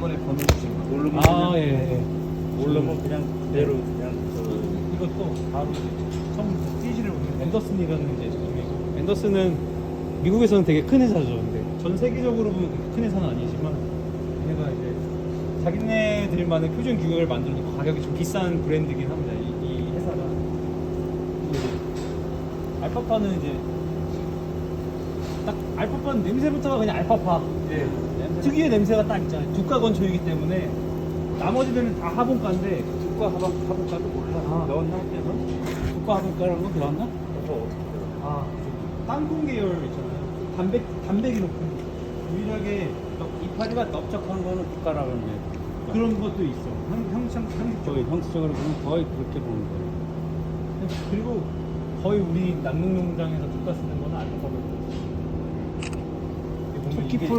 이번에 번호 주신 거. 모르면 아, 예, 예. 모르면 그냥 그대로 그냥 이것도 바로 처음 띠지를 보면 앤더슨이라는 이제 제품이고 앤더슨은 미국에서는 되게 큰 회사죠. 근데 전 세계적으로 보면 그렇게 큰 회사는 아니지만 얘가 이제 자기네들만의 표준 규격을 만들어도 가격이 좀 비싼 브랜드긴 합니다. 이, 이 회사가 그리고 이제 알파파는 이제 딱 알파파는 냄새부터가 그냥 알파파 예. 특유의 냄새가 딱 있잖아요. 두가 건초이기 때문에 나머지들은 다 하본가인데 국가 하방 하방가도 몰라. 아. 넌 형께서 국가 하방가라는 거 들었나? 그거 어떻게 돼요? 아, 땅콩 계열 있잖아요. 담백, 담백이 높은 유일하게 이파리가 넓적한 거는 국가라고 하는 게 그런 것도 있어. 형, 형상, 형식적으로. 저희 형식적으로 보면 거의 그렇게 보는 거예요. 그리고 거의 우리 낙농농장에서 두가 쓰는 거는 알파벳. 토끼풀